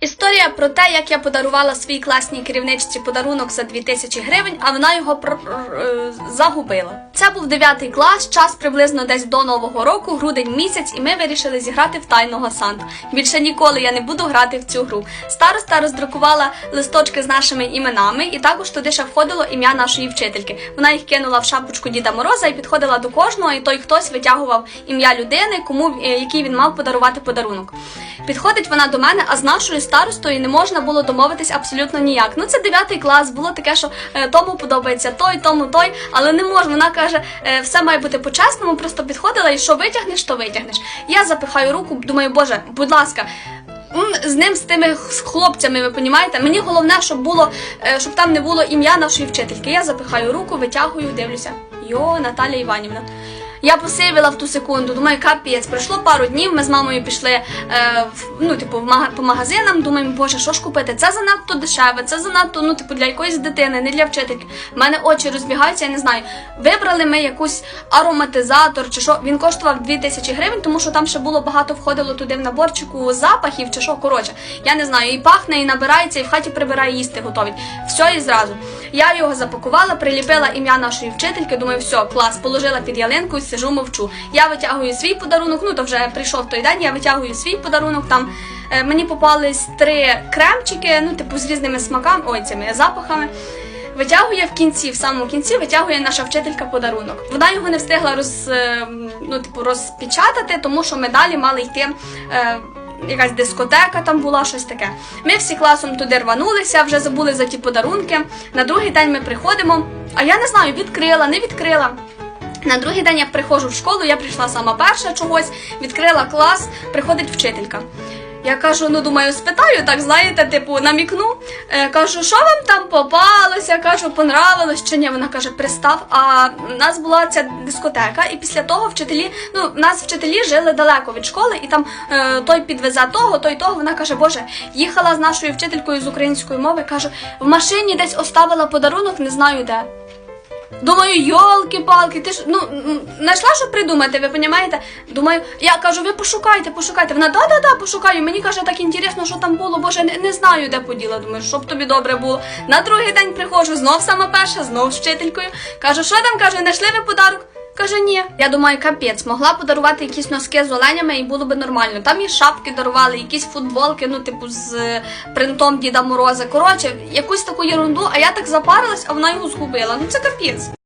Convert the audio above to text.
Історія про те, як я подарувала своїй класній керівничці подарунок за 2000 гривень, а вона його про- е, загубила. Це був 9 клас, час приблизно десь до нового року, грудень місяць, і ми вирішили зіграти в тайного Санту. Більше ніколи я не буду грати в цю гру. Староста роздрукувала листочки з нашими іменами, і також туди ще входило ім'я нашої вчительки. Вона їх кинула в шапочку Діда Мороза і підходила до кожного, і той хтось витягував ім'я людини, кому е, який він мав подарувати подарунок. Підходить вона до мене, а з нашою старостою не можна було домовитись абсолютно ніяк. Ну це 9 клас, було таке, що е, тому подобається той, тому той, але не можна. Вона каже, е, все має бути по-чесному, просто підходила і що витягнеш, то витягнеш. Я запихаю руку, думаю, боже, будь ласка. З ним, з тими хлопцями, ви понімаєте? Мені головне, щоб було, е, щоб там не було ім'я нашої вчительки. Я запихаю руку, витягую, дивлюся. Йо, Наталя Іванівна. Я посивіла в ту секунду, думаю, капець, пройшло пару днів. Ми з мамою пішли е, ну, типу, мага, по магазинам. Думаємо, боже, що ж купити? Це занадто дешеве, це занадто, ну, типу, для якоїсь дитини, не для вчительки. У мене очі розбігаються, я не знаю. Вибрали ми якусь ароматизатор чи що. Він коштував 2000 гривень, тому що там ще було багато входило туди в наборчику запахів чи що. Коротше, я не знаю, і пахне, і набирається, і в хаті прибирає їсти готовить. Все і зразу. Я його запакувала, приліпила ім'я нашої вчительки. Думаю, все, клас, положила під ялинку сижу, мовчу. Я витягую свій подарунок. Ну то вже прийшов той день. Я витягую свій подарунок. Там е, мені попались три кремчики, ну типу з різними смаками, ой, цими запахами. Витягує в кінці, в самому кінці витягує наша вчителька подарунок. Вона його не встигла роз, е, ну, типу, розпечатати, тому що ми далі мали йти. Е, Якась дискотека там була, щось таке. Ми всі класом туди рванулися, вже забули за ті подарунки. На другий день ми приходимо, а я не знаю, відкрила, не відкрила. На другий день я приходжу в школу, я прийшла сама перша чогось, відкрила клас, приходить вчителька. Я кажу, ну думаю, спитаю, так знаєте, типу, намікну. Е, кажу, що вам там попалося? Кажу, понравилось чи ні? Вона каже, пристав. А в нас була ця дискотека, і після того вчителі, ну, в нас вчителі жили далеко від школи, і там е, той підвезе того, той того. Вона каже, Боже, їхала з нашою вчителькою з української мови, каже, в машині десь оставила подарунок, не знаю де. Думаю, йолки-палки, ти ж ну знайшла, що придумати, ви розумієте? Думаю, я кажу, ви пошукайте, пошукайте. Вона да-да-да, пошукаю. Мені каже, так інтересно, що там було, боже, не, не знаю, де поділа. Думаю, щоб тобі добре було. На другий день приходжу, знов сама перша, знов з вчителькою. Кажу, що там каже, знайшли ви подарок? Каже, ні. Я думаю, капець, могла подарувати якісь носки з оленями і було би нормально. Там і шапки дарували, якісь футболки, ну, типу, з е, принтом Діда Мороза. Коротше, якусь таку ерунду, а я так запарилась, а вона його згубила. Ну це капець.